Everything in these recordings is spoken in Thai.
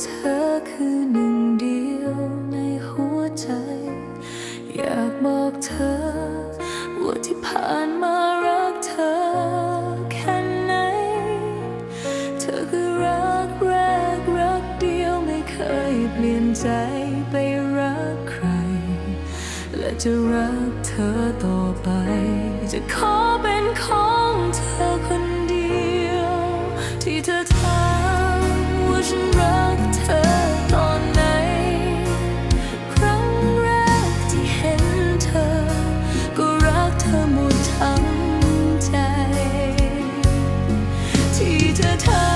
เธอคือหนึ่งเดียวในหัวใจ อยากบอกเธอ ว่าที่ผ่านมารักเธอแค่ไหน เธอคืรักแรกรักเดียวไม่เคยเปลี่ยนใจไปรักใคร และจะรักเธอต่อไป จะขอเป็นของเธอคนเดียว ที่เธอถามว่าฉันรัก thời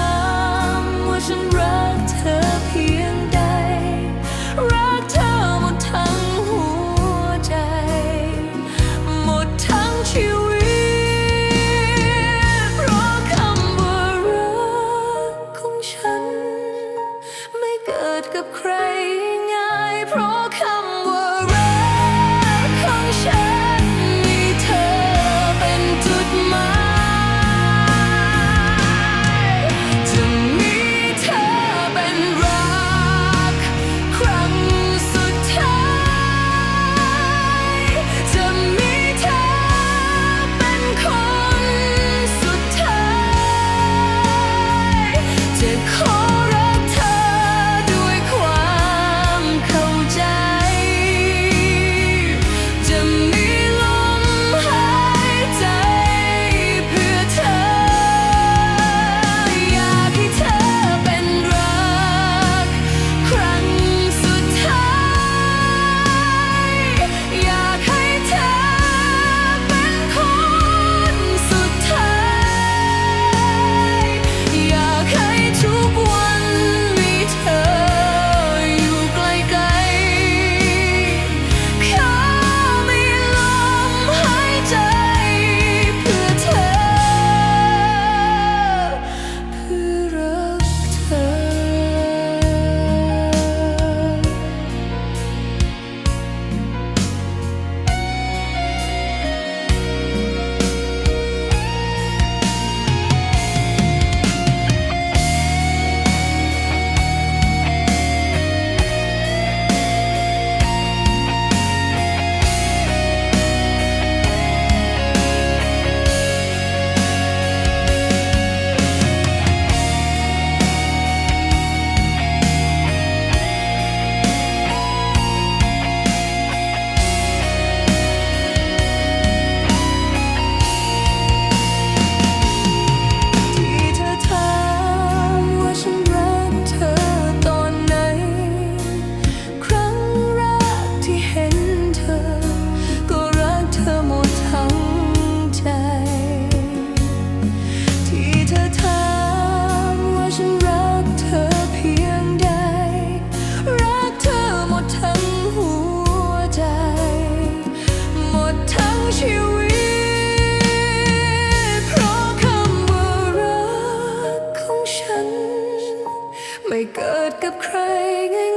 ไม่เกิดกับใคร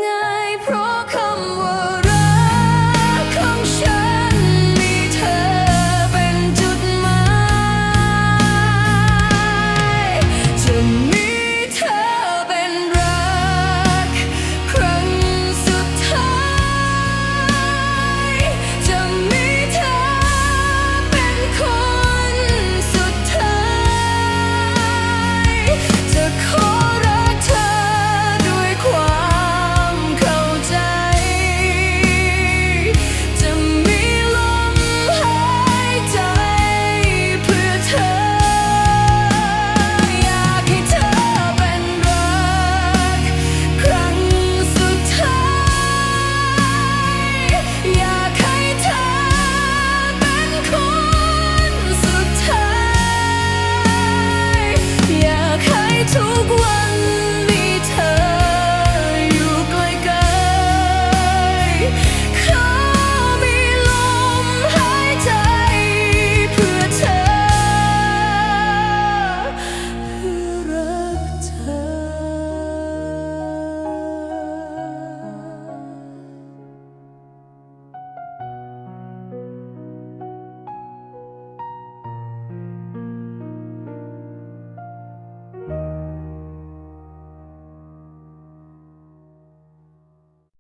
ง่ายๆ เพราะเขา